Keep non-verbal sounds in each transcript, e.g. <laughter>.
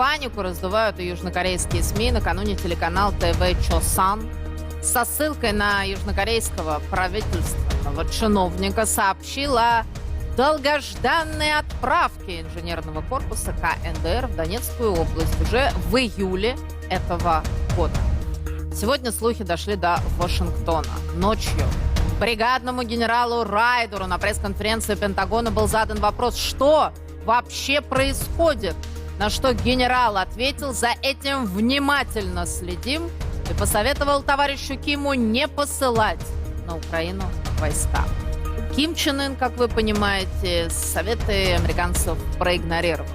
Панику раздувают и южнокорейские СМИ. Накануне телеканал ТВ Чосан со ссылкой на южнокорейского правительственного чиновника сообщил о долгожданной отправке инженерного корпуса КНДР в Донецкую область уже в июле этого года. Сегодня слухи дошли до Вашингтона. Ночью бригадному генералу Райдеру на пресс-конференции Пентагона был задан вопрос, что вообще происходит. На что генерал ответил, за этим внимательно следим и посоветовал товарищу Киму не посылать на Украину войска. Ким Чен Ын, как вы понимаете, советы американцев проигнорировал.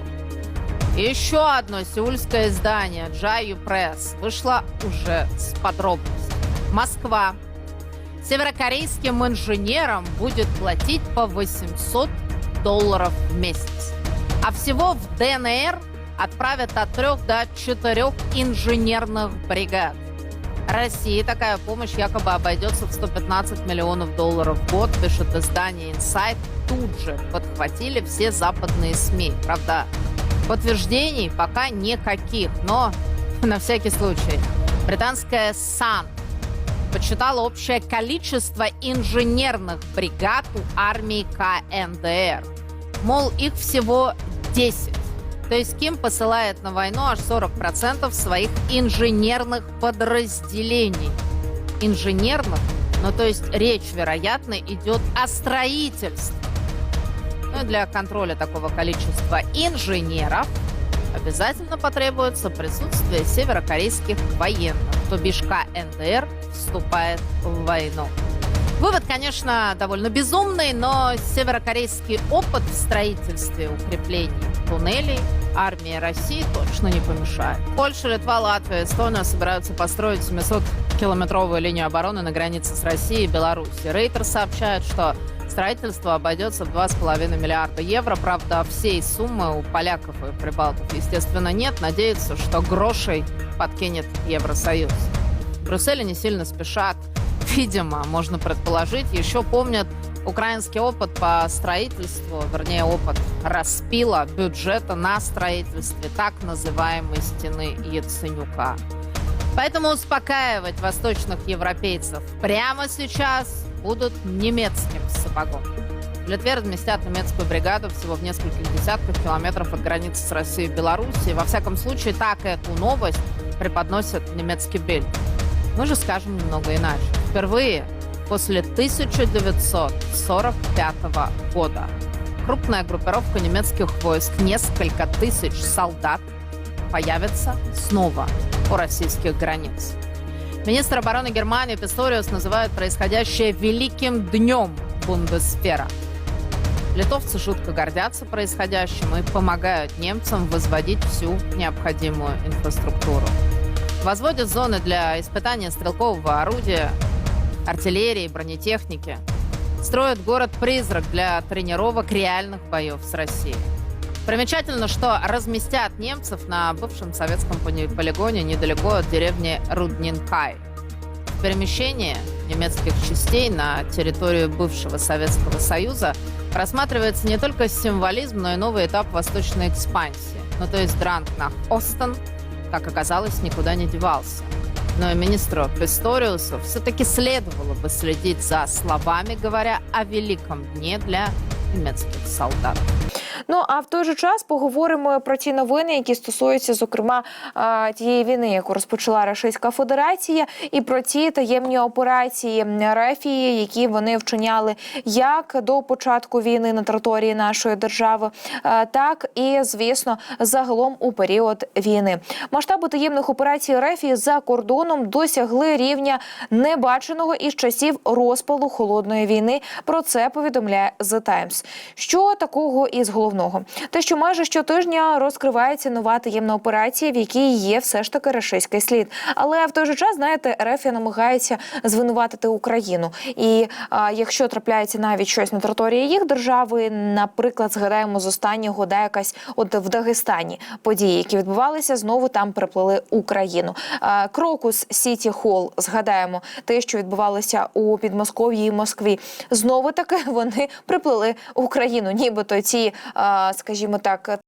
Еще одно сеульское издание Джаю Пресс вышло уже с подробностью. Москва северокорейским инженерам будет платить по 800 долларов в месяц. А всего в ДНР отправят от трех до четырех инженерных бригад. России такая помощь якобы обойдется в 115 миллионов долларов в год, пишет издание Insight. Тут же подхватили все западные СМИ. Правда, подтверждений пока никаких, но <laughs> на всякий случай. Британская Sun подсчитала общее количество инженерных бригад у армии КНДР. Мол, их всего 10. То есть Ким посылает на войну аж 40% своих инженерных подразделений. Инженерных? Ну, то есть речь, вероятно, идет о строительстве. Ну и для контроля такого количества инженеров обязательно потребуется присутствие северокорейских военных, то бишь КНДР вступает в войну. Вывод, конечно, довольно безумный, но северокорейский опыт в строительстве укреплений туннелей армии России точно не помешает. Польша, Литва, Латвия, Эстония собираются построить 700-километровую линию обороны на границе с Россией и Беларусью. Рейтер сообщает, что строительство обойдется в 2,5 миллиарда евро. Правда, всей суммы у поляков и прибалтов, естественно, нет. Надеются, что грошей подкинет Евросоюз. В Брюсселе не сильно спешат. Видимо, можно предположить, еще помнят украинский опыт по строительству, вернее, опыт распила бюджета на строительстве так называемой стены Яценюка. Поэтому успокаивать восточных европейцев прямо сейчас будут немецким сапогом. В Литве разместят немецкую бригаду всего в нескольких десятках километров от границы с Россией и Белоруссией. Во всяком случае, так эту новость преподносит немецкий Бельд. Мы же скажем немного иначе. Впервые после 1945 года крупная группировка немецких войск, несколько тысяч солдат, появится снова у российских границ. Министр обороны Германии Писториус называет происходящее великим днем Бундесфера. Литовцы жутко гордятся происходящим и помогают немцам возводить всю необходимую инфраструктуру. Возводят зоны для испытания стрелкового орудия, артиллерии, бронетехники. Строят город-призрак для тренировок реальных боев с Россией. Примечательно, что разместят немцев на бывшем советском полигоне недалеко от деревни Руднинкай. Перемещение немецких частей на территорию бывшего Советского Союза рассматривается не только символизм, но и новый этап восточной экспансии. Ну, то есть Дранг на Остен, как оказалось, никуда не девался. Но и министру Писториусу все-таки следовало бы следить за словами, говоря о великом дне для немецких солдат. Ну а в той же час поговоримо про ті новини, які стосуються зокрема тієї війни, яку розпочала Російська Федерація, і про ті таємні операції Рефії, які вони вчиняли як до початку війни на території нашої держави, так і звісно загалом у період війни. Масштаби таємних операцій Рефії за кордоном досягли рівня небаченого із часів розпалу холодної війни. Про це повідомляє The Times. Що такого із головного? Те, що майже щотижня розкривається нова таємна операція, в якій є все ж таки рашистський слід. Але в той же час, знаєте, Рефія намагається звинуватити Україну. І а, якщо трапляється навіть щось на території їх держави, наприклад, згадаємо з останнього, де якась от в Дагестані події, які відбувалися, знову там приплили Україну. А, Крокус Сіті Холл, згадаємо те, що відбувалося у Підмосков'ї і Москві. Знову таки <laughs> вони приплили Україну, нібито ці, скажімо так,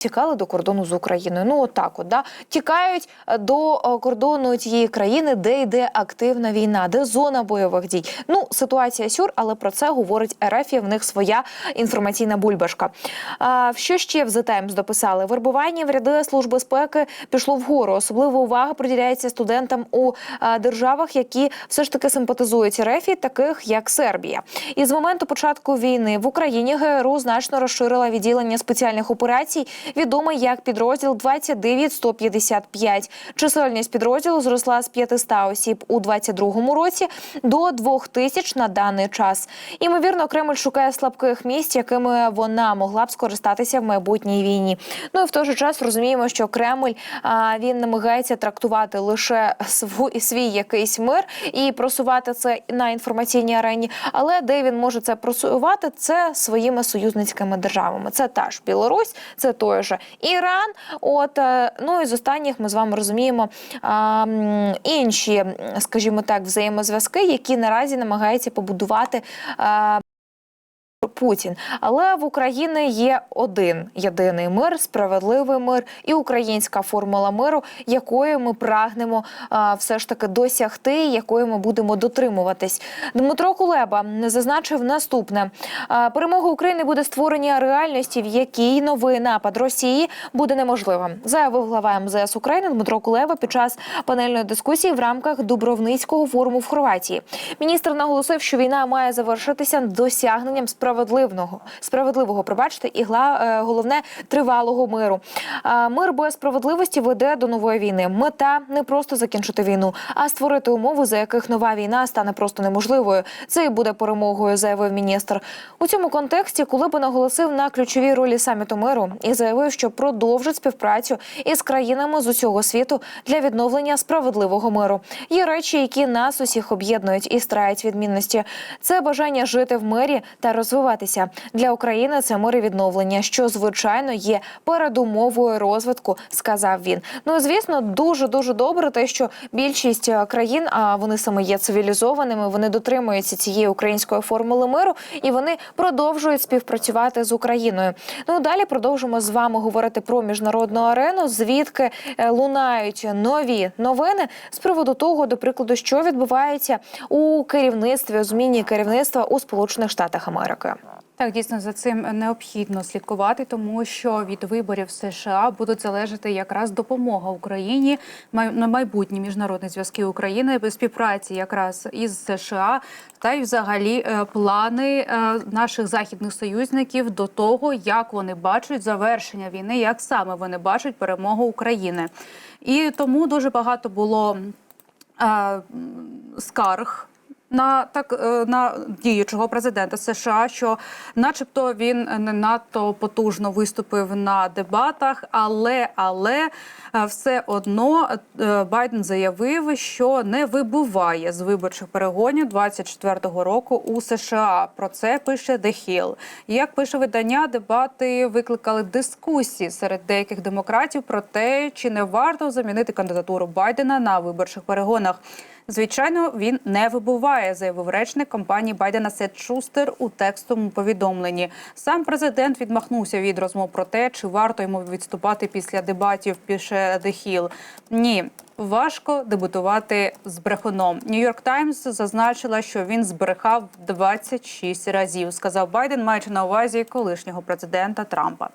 Тікали до кордону з Україною. Ну отак, от да тікають е, до е, кордону тієї країни, де йде активна війна, де зона бойових дій. Ну ситуація сюр, але про це говорить РФ, і в них своя інформаційна бульбашка. А що ще в The Times дописали? Вербування в ряди служби безпеки пішло вгору. Особлива увага приділяється студентам у е, державах, які все ж таки симпатизують РФ, таких як Сербія. І з моменту початку війни в Україні ГРУ значно розширила відділення спеціальних операцій, відомий як підрозділ 29155. Чисельність підрозділу зросла з 500 осіб у 22-му році до 2000 на даний час. Імовірно, Кремль шукає слабких місць, якими вона могла б скористатися в майбутній війні. Ну і в той же час розуміємо, що Кремль він намагається трактувати лише свій якийсь мир і просувати це на інформаційній арені. Але де він може це просувати, це своїми союзницькими державами. Це та ж Білорусь, це той же Іран. От е, ну і з останніх ми з вами розуміємо а, інші, скажімо так, взаємозв'язки, які наразі намагаються побудувати. А, Путін, але в Україні є один єдиний мир, справедливий мир і українська формула миру, якої ми прагнемо а, все ж таки досягти, якої ми будемо дотримуватись. Дмитро Кулеба зазначив наступне: перемога України буде створення реальності, в якій новий напад Росії буде неможливим. Заявив глава МЗС України Дмитро Кулеба під час панельної дискусії в рамках Дубровницького форуму в Хорватії. Міністр наголосив, що війна має завершитися досягненням справедливого справедливого, пробачте, і е, головне тривалого миру. Мир без справедливості веде до нової війни. Мета не просто закінчити війну, а створити умови, за яких нова війна стане просто неможливою. Це і буде перемогою, заявив міністр. У цьому контексті Кулеба наголосив на ключовій ролі саміту миру і заявив, що продовжить співпрацю із країнами з усього світу для відновлення справедливого миру. Є речі, які нас усіх об'єднують і страють відмінності. Це бажання жити в мирі та розвиватися для України. Це мир і відновлення, що звичайно є передумовою розвитку, сказав він. Ну звісно, дуже дуже добре, те, що більшість е, країн, а вони саме є цивілізованими, вони дотримуються цієї української формули миру і вони продовжують співпрацювати з Україною. Ну далі продовжимо з вами говорити про міжнародну арену, звідки е, лунають нові новини з приводу того, до прикладу, що відбувається у керівництві у зміні керівництва у Сполучених Штатах Америки. Так, дійсно за цим необхідно слідкувати, тому що від виборів США будуть залежати якраз допомога Україні на майбутні міжнародні зв'язки України співпраці якраз із США та й взагалі е, плани е, наших західних союзників до того, як вони бачать завершення війни, як саме вони бачать перемогу України. І тому дуже багато було е, скарг. На так е, на діючого президента США, що, начебто, він не надто потужно виступив на дебатах, але але е, все одно е, Байден заявив, що не вибуває з виборчих перегонів 24-го року у США. Про це пише The Hill. Як пише видання, дебати викликали дискусії серед деяких демократів про те, чи не варто замінити кандидатуру Байдена на виборчих перегонах. Звичайно, він не вибуває, заявив речник компанії Байдена Сет Шустер у текстовому повідомленні. Сам президент відмахнувся від розмов про те, чи варто йому відступати після дебатів. The Hill. Ні. Важко дебутувати з брехуном. Нью-Йорк Таймс зазначила, що він збрехав 26 разів. Сказав Байден, маючи на увазі колишнього президента Трампа.